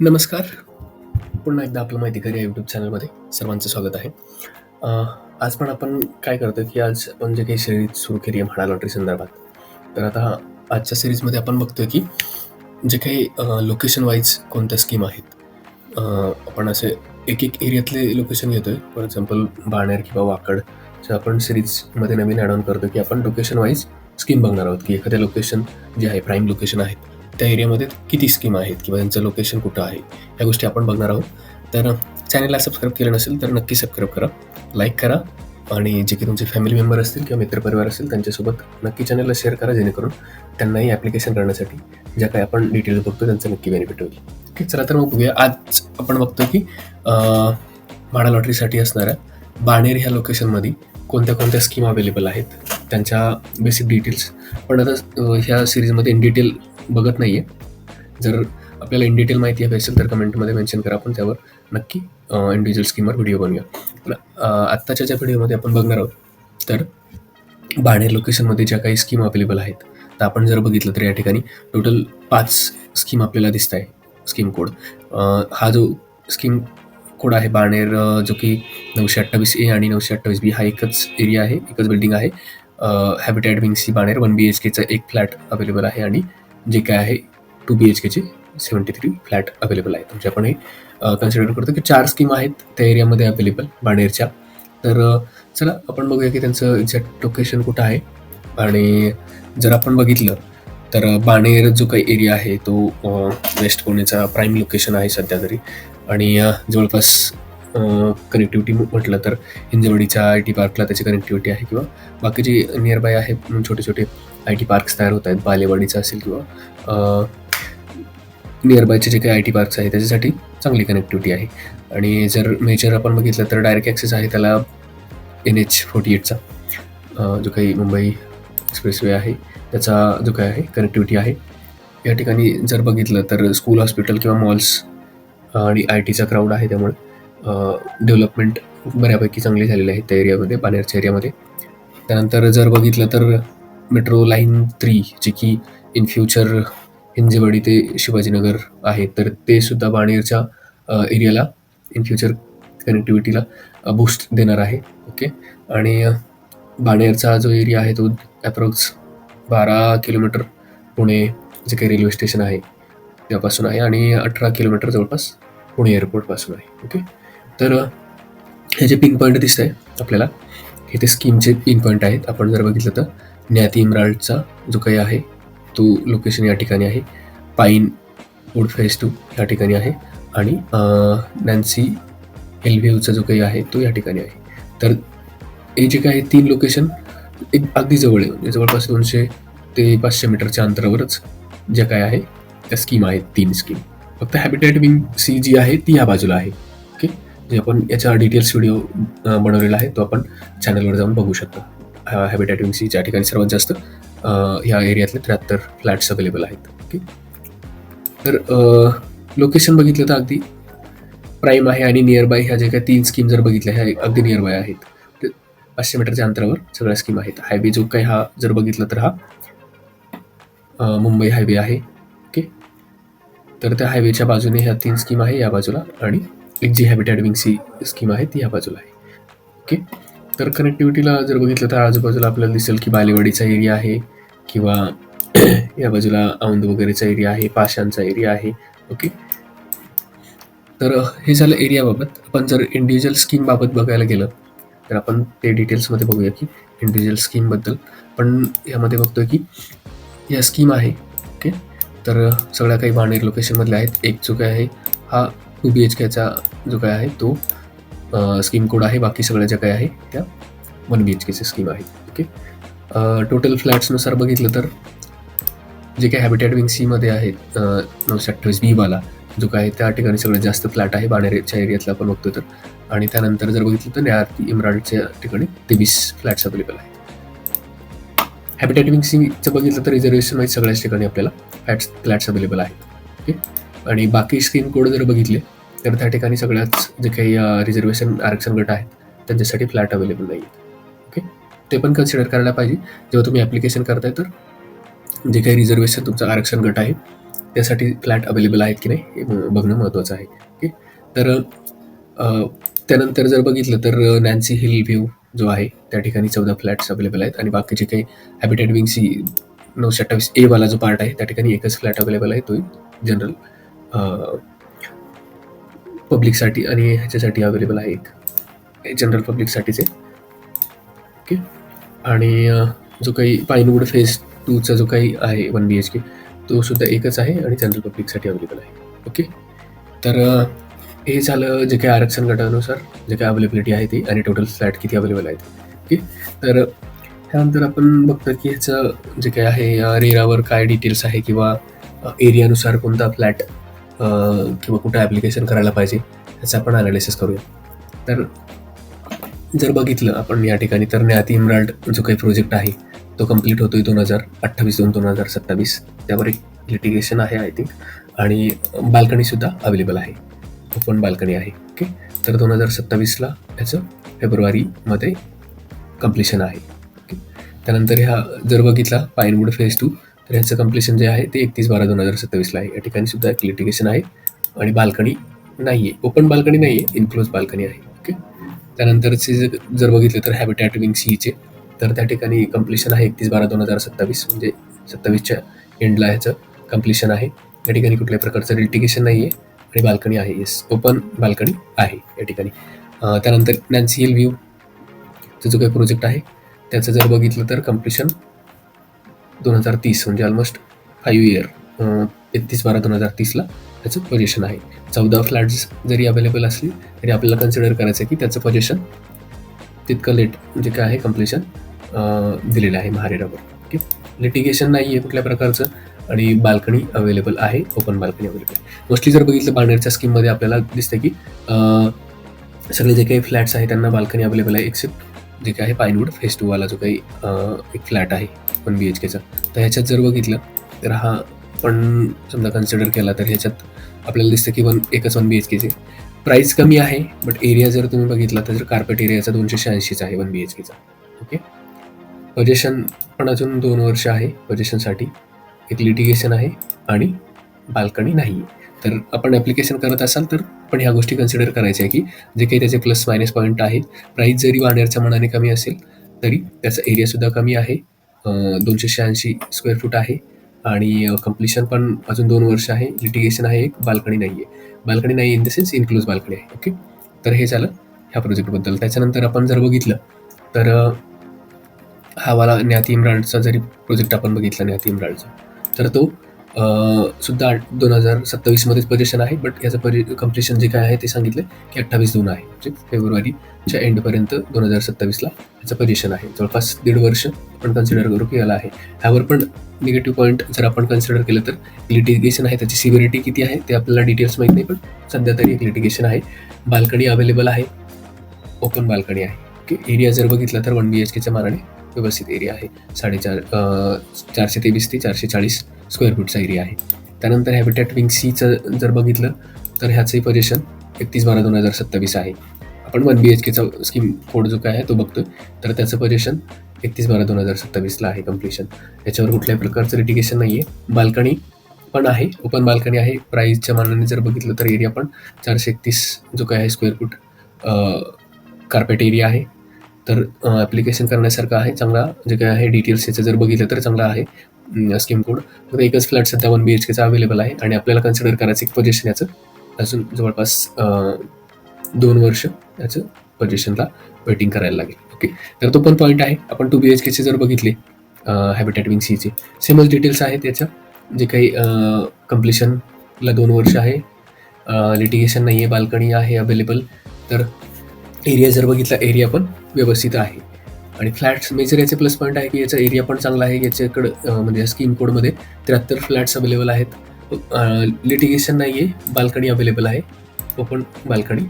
नमस्कार. पुन्हा एकदा आपलं माहिती घरी या यूट्यूब चॅनलमध्ये सर्वांचं स्वागत आहे. आज पण आपण काय करतो, की आज आपण जे काही सिरीज सुरू केली आहे म्हणा लॉटरी संदर्भात. तर आता आजच्या सिरीजमध्ये आपण बघतोय, की जे काही लोकेशन वाईज कोणत्या स्कीम आहेत. आपण असे एक-एक एरियातले लोकेशन घेतोय. फॉर एक्झाम्पल बाणेर किंवा वाकड जर आपण सिरीजमध्ये नवीन ॲड ऑन करतो, की आपण लोकेशन वाईज स्कीम बघणार आहोत, की एखाद्या लोकेशन जे आहे प्राईम लोकेशन आहेत, त्या एरियामध्ये किती स्कीम आहेत किंवा त्यांचं लोकेशन कुठं आहे, ह्या गोष्टी आपण बघणार आहोत. तर चॅनलला सबस्क्राईब केलं नसेल तर नक्की सबस्क्राईब करा, लाईक करा आणि जे की तुमचे फॅमिली मेंबर असतील किंवा मित्रपरिवार असतील त्यांच्यासोबत नक्की चॅनलला शेअर करा, जेणेकरून त्यांनाही ॲप्लिकेशन करण्यासाठी ज्या काही आपण डिटेल्स बघतो त्यांचं नक्की बेनिफिट होईल. ओके, चला तर मग बघूया. आज आपण बघतो की म्हाडा लॉटरीसाठी असणाऱ्या बाणेर ह्या लोकेशनमध्ये कोणत्या-कोणत्या स्कीम अवेलेबल आहेत, त्यांच्या बेसिक डिटेल्स. पण आता ह्या सिरीजमध्ये इन डिटेल बघत नाही आहे जर आपल्याला इन डिटेल माहिती हवी असेल तर कमेंटमध्ये मेन्शन करा. आपण त्यावर नक्की इंडिव्हिज्युअल स्कीमवर व्हिडिओ बनवूया. पण आत्ताच्या ज्या व्हिडिओमध्ये आपण बघणार आहोत, तर बाणेर लोकेशनमध्ये ज्या काही स्कीम अवेलेबल आहेत. तर आपण जर बघितलं तर या ठिकाणी टोटल पाच स्कीम आपल्याला दिसत आहे. Scheme code. हा जो स्कीम कोड आहे बाणेर जो की 928 ए आणि 928 बी हा एकच एरिया आहे, एकच बिल्डिंग आहे. Habitat wing C Baner one B H केचा एक फ्लॅट अवेलेबल आहे आणि जे काय आहे टू बी एच केचे सेवन्टी थ्री फ्लॅट अवेलेबल आहेत. म्हणजे आपण हे कन्सिडर करतो, की चार स्कीम आहेत त्या एरियामध्ये अवेलेबल बाणेरच्या. तर चला आपण बघूया, की त्यांचं एक्झॅक्ट लोकेशन कुठं आहे आणि जर आपण बघितलं तर बाणेर जो काही एरिया आहे तो वेस्ट पुणेचा प्राईम लोकेशन आहे सध्या तरी आणि जवळपास कनेक्टिव्हिटी म्हटलं तर हिंजवडीच्या आय टी पार्कला त्याची कनेक्टिव्हिटी आहे किंवा बाकी जे नियरबाय आहे छोटे-छोटे आय टी पार्क्स तयार होत आहेत. बालेवाडीचं असेल किंवा नियरबायचे जे काही आय टी पार्क्स आहेत त्याच्यासाठी चांगली कनेक्टिव्हिटी आहे आणि जर मेजर आपण बघितलं तर डायरेक्ट ॲक्सेस आहे त्याला एन-एच फोर्टी एटचा जो काही मुंबई एक्सप्रेसवे आहे त्याचा जो काही आहे कनेक्टिव्हिटी आहे. या ठिकाणी जर बघितलं तर स्कूल, हॉस्पिटल किंवा मॉल्स आणि आय-टीचा क्राऊड आहे त्यामुळे डेव्हलपमेंट बऱ्यापैकी चांगली झालेली आहे त्या एरियामध्ये, पाण्याच्या एरियामध्ये. त्यानंतर जर बघितलं तर मेट्रो लाईन थ्री जी की इन फ्युचर हिंजवडी ते शिवाजीनगर आहे. तर ते सुद्धा बाणेरच्या एरियाला इन फ्युचर कनेक्टिव्हिटीला बूस्ट देणार आहे. ओके आणि बाणेरचा जो एरिया आहे तो अप्रॉक्स 12 किलोमीटर पुणे जे काही रेल्वे स्टेशन आहे त्यापासून आहे आणि 18 किलोमीटर जवळपास पुणे एअरपोर्टपासून आहे. ओके. तर हे जे पिन पॉईंट दिसत आहे आपल्याला, हे ते स्कीमचे पिन पॉईंट आहेत. आपण जर बघितलं तर ज्ञाती इमराल्डचा जो काही आहे तो लोकेशन या ठिकाणी आहे. पाईन वूड फेस टू या ठिकाणी आहे आणि नॅन्सी एलव्हीचा जो काही आहे तो या ठिकाणी आहे. तर हे जे काही तीन लोकेशन एक अगदी जवळ आहे. म्हणजे जवळपास दोनशे ते पाचशे मीटरच्या अंतरावरच ज्या काय आहे त्या स्कीम आहेत तीन स्कीम. फक्त हॅबिटेट विंग सी जी आहे ती ह्या बाजूला आहे. ओके. जे आपण याचा डिटेल्स व्हिडिओ बनवलेला आहे तो आपण चॅनलवर जाऊन बघू शकतो. हॅबिटॅट विंग सी ज्या ठिकाणी सर्वात जास्त ह्या एरियातले 73 फ्लॅट्स अवेलेबल आहेत. ओके. तर लोकेशन बघितलं तर अगदी प्राईम आहे आणि नियरबाय ह्या ज्या काही तीन स्कीम जर बघितल्या ह्या अगदी नियरबाय आहेत. तर 500 मीटरच्या अंतरावर सगळ्या स्कीम आहेत. हायवे जो काही हा जर बघितला तर हा मुंबई हायवे आहे. ओके. तर त्या हायवेच्या बाजूने ह्या तीन स्कीम आहे या बाजूला आणि एक जी हॅबिटॅट विंग सी स्कीम आहे ती ह्या बाजूला आहे. ओके. तर कनेक्टिव्हिटीला जर बघितलं तर आजूबाजूला आपल्याला दिसेल की बालेवाडीचा एरिया आहे किंवा या बाजूला औंध वगैरेचा एरिया आहे, पाषाणचा एरिया आहे. ओके. तर हे झालं एरियाबाबत. आपण जर इंडिव्हिज्युअल स्कीमबाबत बघायला गेलं, तर आपण ते डिटेल्समध्ये बघूया की इंडिव्हिज्युअल स्कीमबद्दल. पण यामध्ये बघतोय की या स्कीम आहे. ओके. तर सगळ्या काही बाणेर लोकेशनमधल्या आहेत. एक जो काय आहे हा यू बी एच केचा जो काय आहे तो स्कीम कोड आहे. बाकी सगळ्या ज्या काही आहे त्या वन बी एच केची स्कीम आहेत. ओके. टोटल फ्लॅट्सनुसार बघितलं तर जे काही हॅबिटॅट विंग सीमध्ये आहेत नऊशे अठ्ठावीस बी वाला जो काय त्या ठिकाणी सगळ्यात जास्त फ्लॅट आहे बाणेरच्या एरियातला आपण बघतो तर आणि त्यानंतर जर बघितलं तर न्याती इम्राडच्या ठिकाणी 23 फ्लॅट्स अवेलेबल आहेत. हॅबिटॅट विंग सीचं बघितलं तर रिझर्वेशन वाईज सगळ्याच ठिकाणी आपल्याला फ्लॅट्स फ्लॅट्स अवेलेबल आहेत. ओके. आणि बाकी स्कीम कोड जर बघितले तर त्या ठिकाणी सगळ्याच जे काही रिझर्वेशन आरक्षण गट आहेत त्यांच्यासाठी फ्लॅट अवेलेबल नाही आहेत. ओके. ते पण कन्सिडर करायला पाहिजे जेव्हा तुम्ही ॲप्लिकेशन करताय तर जे काही रिझर्वेशन तुमचं आरक्षण गट आहे त्यासाठी फ्लॅट अवेलेबल आहेत की नाही हे बघणं महत्त्वाचं आहे ओके तर त्यानंतर जर बघितलं तर नॅन्सी हिल व्ह्यू जो आहे त्या ठिकाणी चौदा फ्लॅट्स अवेलेबल आहेत आणि बाकीचे काही हॅबिटेट विंग सी नऊशे अठ्ठावीस ए वाला जो पार्ट आहे त्या ठिकाणी एकच फ्लॅट अवेलेबल आहे तो जनरल पब्लिकसाठी आणि ह्याच्यासाठी अवेलेबल आहे एक. जनरल पब्लिकसाठीचे ओके आणि जो काही पायनवूड फेज टूचा जो काही आहे वन बी एच के तो सुद्धा एकच आहे आणि जनरल पब्लिकसाठी अवेलेबल आहे. ओके तर हे झालं जे काही आरक्षण गटानुसार जे काही अवेलेबिलिटी आहे ती आणि टोटल फ्लॅट किती अवेलेबल आहेत. ओके तर त्यानंतर आपण बघतो की ह्याचं जे काही आहे रेरावर काय डिटेल्स आहे किंवा एरियानुसार कोणता फ्लॅट किंवा कुठं ॲप्लिकेशन करायला पाहिजे ह्याचं आपण अनालिसिस करूया. तर जर बघितलं आपण या ठिकाणी तर न्याती इम्राल्ड जो काही प्रोजेक्ट आहे तो कंप्लीट होतोय दोन हजार अठ्ठावीस दोन दोन हजार सत्तावीस. त्यावर एक लिटिगेशन आहे आय थिंक आणि बाल्कनीसुद्धा अवेलेबल आहे. ओपन बाल्कनी आहे ओके? तर दोन हजार सत्तावीसला ह्याचं फेब्रुवारीमध्ये कम्प्लिशन आहे ओके? त्यानंतर ह्या जर बघितला पाईनवूड फेज टू तर ह्याचं कम्प्लिशन जे आहे ते एकतीस बारा दोन हजार सत्तावीसला आहे. या ठिकाणी सुद्धा एक लिटिगेशन आहे. आणि बाल्कनी नाही आहे ओपन बाल्कनी नाही आहे इनक्लोज बाल्कनी आहे. ओके त्यानंतरचे जर बघितलं तर हॅबिटॅट विंग सीचे तर त्या ठिकाणी कम्प्लिशन आहे एकतीस बारा दोन हजार सत्तावीस. म्हणजे सत्तावीसच्या एंडला ह्याचं कम्प्लिशन आहे. या ठिकाणी कुठल्याही प्रकारचं लिटिगेशन नाही आहे आणि बाल्कनी आहे. येस ओपन बाल्कनी आहे या ठिकाणी. त्यानंतर नॅन्सी हिल व्ह्यू जो काही प्रोजेक्ट आहे त्याचं जर बघितलं तर कम्प्लिशन दोन हजार तीस म्हणजे ऑलमोस्ट फाईव्ह इयर तेहतीस बारा दोन हजार तीसला त्याचं पोजेशन आहे. चौदा फ्लॅट्स जरी अवेलेबल असली तरी आपल्याला कन्सिडर करायचं आहे की त्याचं पोजेशन तितकं लेट जे म्हणजे काय आहे कम्प्लिशन दिलेलं आहे महारेरावर. ओके लिटिगेशन नाही आहे कुठल्या प्रकारचं आणि बाल्कनी अवेलेबल आहे ओपन बाल्कनी अवेलेबल मोस्टली जर बघितलं बाणेरच्या स्कीममध्ये आपल्याला दिसतं की सगळे जे काही फ्लॅट्स आहेत त्यांना बाल्कनी अवेलेबल आहे एक्सेप्ट जे काय आहे पायनवूड फेस जो काही एक फ्लॅट आहे वन बी एच केचा तर ह्याच्यात जर बघितलं तर हा पण समजा कन्सिडर केला तर ह्याच्यात आपल्याला दिसतं की वन एकच वन बी एच केचे प्राईस कमी आहे बट एरिया जर तुम्ही बघितला तर कार्पेट एरियाचा दोनशे शहाऐंशीचा आहे वन बी एच केचा ओके पजेशन पण अजून दोन वर्ष आहे पजेशनसाठी एक लिटिगेशन आहे आणि बाल्कनी नाही तर आपण ॲप्लिकेशन करत असाल तर पण ह्या गोष्टी कन्सिडर करायच्या आहे की जे काही त्याचे प्लस मायनस पॉईंट आहेत प्राईस जरी वाढण्याच्या मनाने कमी असेल तरी त्याचा एरियासुद्धा कमी आहे. दोनशे शहाऐंशी स्क्वेअर फूट आहे आणि कम्प्लिशन पण अजून दोन वर्ष आहे. लिटिगेशन आहे एक बाल्कनी नाही आहे बाल्कनी नाही in the sense enclose balcony आहे ओके तर हे झालं ह्या प्रोजेक्टबद्दल त्याच्यानंतर आपण जर बघितलं तर हा वाला न्याती इम्राल्डचा जरी प्रोजेक्ट आपण बघितला न्याती इम्राल्डचा तर तो सुद्धा दोन हजार सत्तावीसमध्येच पोझिशन आहे बट याचं परि कम्प्लिशन जे काय आहे ते सांगितलं की अठ्ठावीस दोन आहे म्हणजे फेब्रुवारीच्या एंडपर्यंत दोन हजार सत्तावीसला याचं पोझिशन आहे. जवळपास दीड वर्ष आपण कन्सिडर करू की याला आहे. ह्यावर पण निगेटिव्ह पॉईंट जर आपण कन्सिडर केलं तर लिटिगेशन आहे त्याची सिव्हिरिटी किती आहे ते आपल्याला डिटेल्स माहीत नाही पण सध्या तरी एक लिटिगेशन आहे. बाल्कनी अवेलेबल आहे ओपन बाल्कनी आहे. की एरिया जर बघितला तर वन बी एच केच्या मानाने व्यवस्थित एरिया आहे. साडेचार चारशे तेवीस ते चारशे चाळीस स्क्वेअर फूटचा एरिया आहे. त्यानंतर हॅबिटॅट विंग सीचं जर बघितलं तर ह्याचंही पोजेशन एकतीस बारा दोन हजार सत्तावीस आहे. आपण वन बी एच केचा स्कीम कोड जो काय आहे तो बघतोय. तर त्याचं पोजेशन एकतीस बारा दोन हजार सत्तावीसला आहे कम्प्लिशन याच्यावर कुठल्याही प्रकारचं लिटिगेशन नाही आहे बाल्कनी पण आहे ओपन बाल्कनी आहे. प्राईजच्या मानाने जर बघितलं तर एरिया पण चारशे एकतीस जो काय आहे स्क्वेअर फूट कार्पेट एरिया आहे. तर ॲप्लिकेशन करण्यासारखं आहे चांगला. जे काय आहे डिटेल्स याचं जर बघितलं तर चांगला आहे स्कीम कोड तर एकच फ्लॅट सध्या वन बी एच केचा अवेलेबल आहे आणि आपल्याला कन्सिडर करायचं एक पोजेशन याचं. अजून जवळपास दोन वर्ष याचं पोजिशनला वेटिंग करायला लागेल. ओके तर तो पण पॉईंट आहे. आपण टू बी एच केचे जर बघितले हॅबिटॅट विंग सीचे सेमच डिटेल्स आहेत त्याच्या जे काही कम्प्लिशनला दोन वर्ष आहे लिटिगेशन नाही आहे बाल्कनी आहे अवेलेबल तर एरिया जर बघितला एरिया पण व्यवस्थित आहे. आणि फ्लॅट्स मेजर याचे प्लस पॉईंट आहे की याचा एरिया पण चांगला आहे याच्याकडं म्हणजे स्कीम कोडमध्ये त्र्याहत्तर फ्लॅट्स अवेलेबल आहेत. लिटिगेशन नाही आहे बाल्कनी अवेलेबल आहे. Open balcony.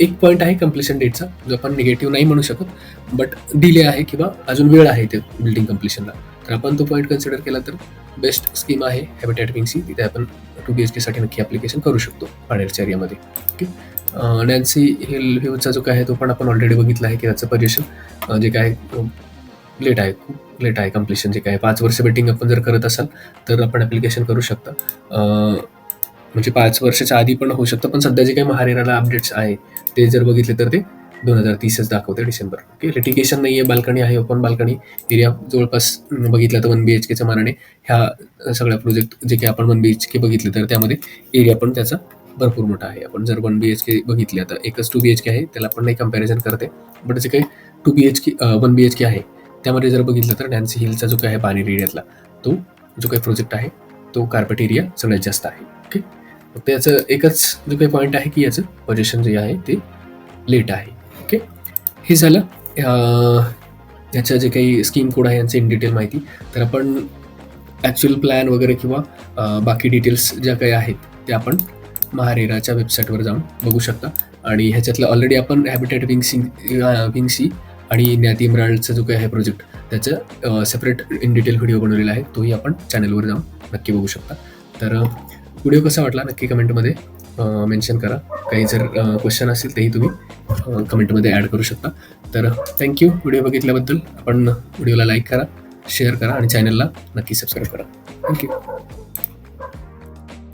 एक पॉईंट आहे कम्प्लिशन डेटचा जो आपण निगेटिव्ह नाही म्हणू शकत बट डिले आहे किंवा अजून वेळ आहे ते बिल्डिंग कम्प्लिशनला तर आपण तो पॉईंट कन्सिडर केला तर बेस्ट स्कीम आहे हॅबिटॅट विंगची तिथे आपण टू बी एच केसाठी नक्की ॲप्लिकेशन करू शकतो पाण्याच्या एरियामध्ये ओके नॅन्सी हिल व्ह्यूचा जो काय आहे तो पण आपण ऑलरेडी बघितला आहे की त्याचं पोझिशन जे काय लेट आहे खूप लेट आहे कम्प्लिशन जे काय पाच वर्ष बेटिंग आपण जर करत असाल तर आपण ॲप्लिकेशन करू शकता. म्हणजे पाच वर्षाच्या आधी पण होऊ शकतं पण सध्या जे काही महारेराला अपडेट्स आहे ते जर बघितले तर ते दोन हजार तीसच दाखवते डिसेंबर. ओके लिटिगेशन नाही आहे बाल्कनी आहे ओपन बाल्कनी. एरिया जवळपास बघितलं तर वन बी एच केच्या मानाने ह्या सगळ्या प्रोजेक्ट जे काही आपण वन बी एच के बघितले तर त्यामध्ये एरिया पण त्याचा भरपूर मोठा आहे. आपण जर वन बी एच के बघितली आता एकच टू बी एच के आहे त्याला आपण नाही कंपॅरिझन करते. बट जे काही two B H K one B H K आहे त्यामध्ये जर बघितलं तर डॅन्सी हिलचा जो काही आहे बानेर एरियातला तो जो काही प्रोजेक्ट आहे तो कार्पेट एरिया सगळ्यात जास्त आहे. ओके फक्त याचं एकच जो काही पॉईंट आहे की याचं पजेशन जे आहे ते लेट आहे. ओके हे झालं. याच्या याचं जे काही स्कीम कोड आहे यांचं इन डिटेल माहिती. तर आपण ॲक्च्युअल प्लॅन वगैरे किंवा बाकी डिटेल्स ज्या काही आहेत त्या आपण महारेराच्या वेबसाईटवर जाऊन बघू शकता. आणि ह्याच्यातलं ऑलरेडी आपण हॅबिटेट विंगसिंग विंगसी आणि नॅती इम्राल्डचा जो काही आहे प्रोजेक्ट त्याचं सेपरेट इन डिटेल व्हिडिओ बनवलेला आहे. तोही आपण चॅनलवर जाऊन नक्की बघू शकता. तर व्हिडिओ कसा वाटला नक्की कमेंटमध्ये मेन्शन करा. काही जर क्वेश्चन असेल तेही तुम्ही कमेंटमध्ये ॲड करू शकता. तर थँक्यू व्हिडिओ बघितल्याबद्दल आपण व्हिडिओला लाईक करा शेअर करा आणि चॅनलला नक्की सबस्क्राईब करा. थँक्यू